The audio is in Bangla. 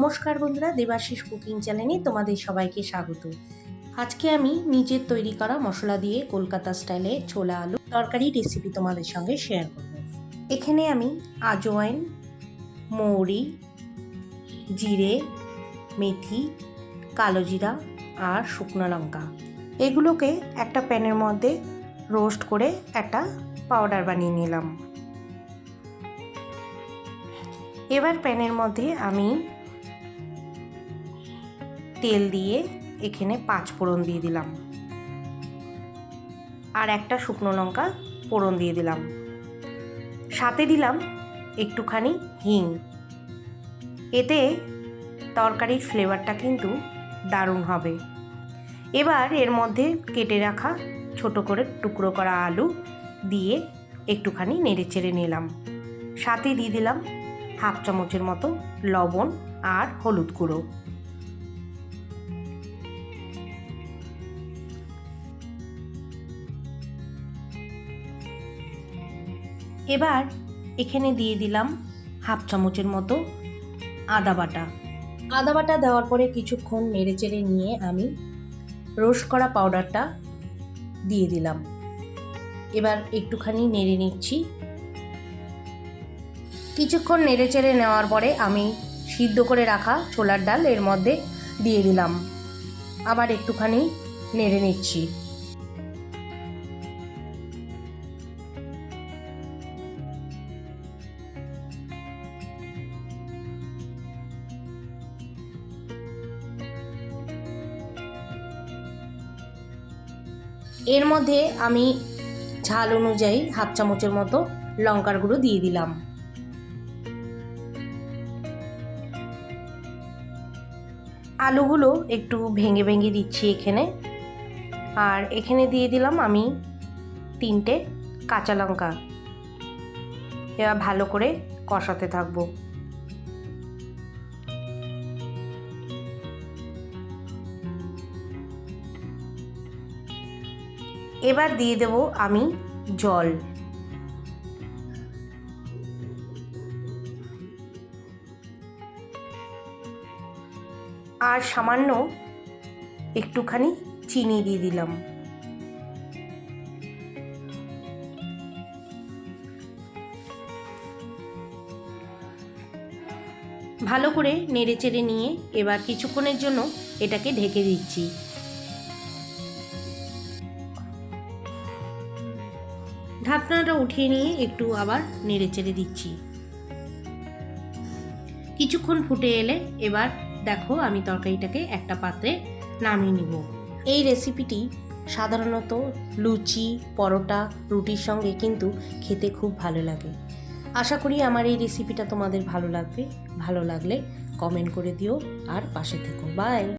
নমস্কার বন্ধুরা, দেবাশিস কুকিং চ্যানেলে তোমাদের সবাইকে স্বাগত। আজকে আমি নিজের তৈরি করা মশলা দিয়ে কলকাতা স্টাইলে ছোলা আলু তরকারি রেসিপি তোমাদের সঙ্গে শেয়ার করব। এখানে আমি আজওয়াইন, মৌরি, জিরে, মেথি, কালো জিরা আর শুকনো লঙ্কা। এগুলোকে একটা প্যানের মধ্যে রোস্ট করে একটা পাউডার বানিয়ে নিলাম। এবার প্যানের মধ্যে আমি তেল দিয়ে এখানে পাঁচ ফোড়ন দিয়ে দিলাম। আর একটা শুকনো লঙ্কা ফোড়ন দিয়ে দিলাম। সাথে দিলাম একটুখানি হিং। এতে তরকারির ফ্লেভারটা কিন্তু দারুণ হবে। এবার এর মধ্যে কেটে রাখা ছোট করে টুকরো করা আলু দিয়ে একটুখানি নেড়ে চেড়ে নিলাম। সাথে দিয়ে দিলাম হাফ চামচের মতো লবণ আর হলুদ গুঁড়ো। এবার এখানে দিয়ে দিলাম হাফ চামচের মতো আদা বাটা। আদা বাটা দেওয়ার পরে কিছুক্ষণ নেড়ে চেড়ে নিয়ে আমি রোস্ট করা পাউডারটা দিয়ে দিলাম। এবার একটুখানি নেড়ে নিচ্ছি। কিছুক্ষণ নেড়ে চেড়ে নেওয়ার পরে আমি সিদ্ধ করে রাখা ছোলার ডাল এর মধ্যে দিয়ে দিলাম। আবার একটুখানি নেড়ে নিচ্ছি। এর মধ্যে আমি ঝাল অনুযায়ী হাফ চামচের মতো লঙ্কার গুঁড়ো দিয়ে দিলাম। আলুগুলো একটু ভেঙে ভেঙে দিচ্ছি এখানে। আর এখানে দিয়ে দিলাম আমি তিনটে কাঁচা লঙ্কা। এবার ভালো করে কষাতে থাকব। এবার দিয়ে দেব আমি জল। আর সামান্য একটুখানি চিনি দিয়ে দিলাম। ভালো করে নেড়ে চেড়ে নিয়ে এবার কিছুক্ষণের জন্য এটাকে ঢেকে দিচ্ছি। ঢাকনাটা উঠিয়ে নিয়ে একটু আবার নেড়ে চেড়ে দিচ্ছি। কিছুক্ষণ ফুটে এলে এবার দেখো আমি তরকারিটাকে একটা পাত্রে নামিয়ে নিব। এই রেসিপিটি সাধারণত লুচি, পরোটা, রুটির সঙ্গে কিন্তু খেতে খুব ভালো লাগে। আশা করি আমার এই রেসিপিটা তোমাদের ভালো লাগবে। ভালো লাগলে কমেন্ট করে দিও আর পাশে থেকো। বাই